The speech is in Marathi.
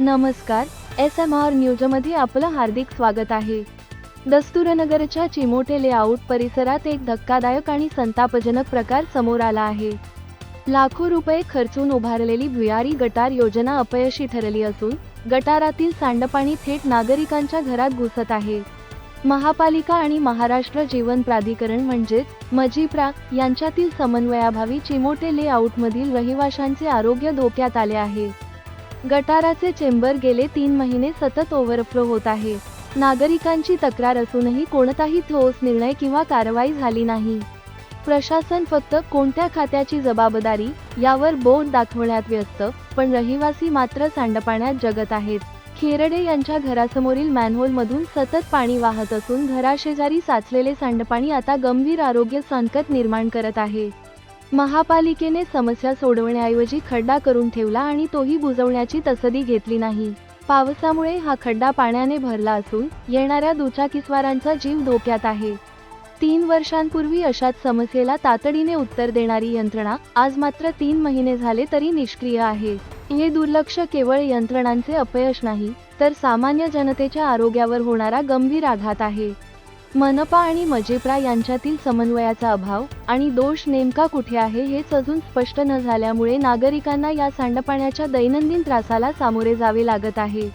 नमस्कार एस एम आर न्यूजमध्ये आपलं हार्दिक स्वागत आहे. दस्तुरनगरच्या चिमोटे लेआउट परिसरात एक धक्कादायक आणि संतापजनक प्रकार समोर आला आहे. लाखो रुपये खर्चून उभारलेली भुयारी गटार योजना अपयशी ठरली असून गटारातील सांडपाणी थेट नागरिकांच्या घरात घुसत आहे. महापालिका आणि महाराष्ट्र जीवन प्राधिकरण म्हणजेच मजिप्रा यांच्यातील समन्वयाभावी चिमोटे लेआउटमधील रहिवाशांचे आरोग्य धोक्यात आले आहे. गटाराचे चेंबर गेले तीन महिने सतत ओव्हरफ्लो होत आहे. नागरिकांची तक्रार असूनही कोणताही ठोस निर्णय किंवा कारवाई झाली नाही. प्रशासन फक्त कोणत्या खात्याची जबाबदारी यावर बोट दाखवण्यात व्यस्त पण रहिवासी मात्र सांडपाण्यात जगत आहेत. खेरडे यांच्या घरासमोरील मॅनहोलमधून सतत पाणी वाहत असून घराशेजारी साचलेले सांडपाणी आता गंभीर आरोग्य संकट निर्माण करत आहे. महापालिकेने समस्या सोडवण्याऐवजी खड्डा करून ठेवला आणि तोही बुजवण्याची तसदी घेतली नाही. पावसामुळे हा खड्डा पाण्याने भरला असून येणाऱ्या दुचाकीस्वारांचा जीव धोक्यात आहे. तीन वर्षांपूर्वी अशाच समस्येला तातडीने उत्तर देणारी यंत्रणा आज मात्र तीन महिने झाले तरी निष्क्रिय आहे. हे दुर्लक्ष केवळ यंत्रणांचे अपयश नाही तर सामान्य जनतेच्या आरोग्यावर होणारा गंभीर आघात आहे. मनपा आणि मजेप्रा यांच्यातील समन्वयाचा अभाव आणि दोष नेमका कुठे आहे हेच अजून स्पष्ट न झाल्यामुळे नागरिकांना या सांडपाण्याच्या दैनंदिन त्रासाला सामोरे जावे लागत आहे.